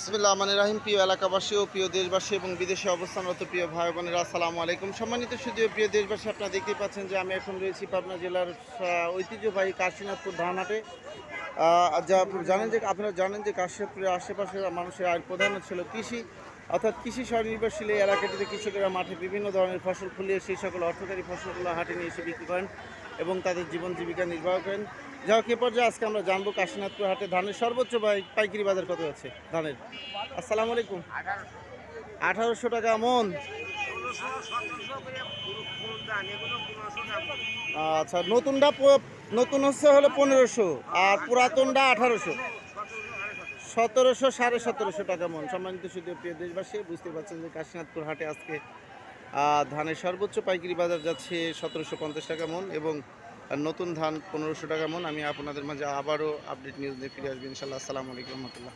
বিসমিল্লাহ মানে রাহিম। প্রিয় এলাকাবাসী ও প্রিয় দেশবাসী এবং বিদেশে অবস্থানরত প্রিয় ভাই বোনেরা আসসালামু আলাইকুম। সম্মানিত শুধু প্রিয় দেশবাসী, আপনারা দেখতেই পাচ্ছেন যে আমি এখন রয়েছি পাবনা জেলার ঐতিহ্যবাহী কাশীনাথপুর ধানহাটে যা জানেন যে, আপনারা জানেন যে কাশীনাথপুরের আশেপাশে মানুষের আয় প্রধান ছিল কৃষি। অর্থাৎ কৃষি স্বনির্ভরশীল এই এলাকাটিতে কৃষকেরা মাঠে বিভিন্ন ধরনের ফসল ফুলিয়ে সেই সকল অর্থকারী ফসলগুলো হাটে নিয়ে এসে বিক্রি করেন। এবং তাদের জীবন জীবিকা নির্বাহ করেন। যা হোক, এ পর্যায়ে আজকে আমরা জানব কাশীনাথপুর হাটে ধানের সর্বোচ্চ পাই- পাইকারি বাজার কত আছে ধানের? আসসালামু আলাইকুম। আঠারোশো টাকা মন। আচ্ছা নতুনটা নতুন হচ্ছে হলো পনেরোশো, আর পুরাতনটা আঠারোশো। সতেরোশো সাড়ে সতেরোশো টাকা মন। সম্মানিত শুধু প্রিয় দেশবাসী, বুঝতে পারছেন যে কাশীনাথপুর হাটে আজকে ধানের সর্বোচ্চ পাইকারি বাজার যাচ্ছে সতেরোশো পঞ্চাশ টাকা মন এবং নতুন ধান পনেরোশো টাকা মন। আমি আপনাদের মাঝে আবারও আপডেট নিউজ নিয়ে ফিরে আসব, ইনশাল্লাহ। আসসালামু আলাইকুম রহমতুল্লাহ।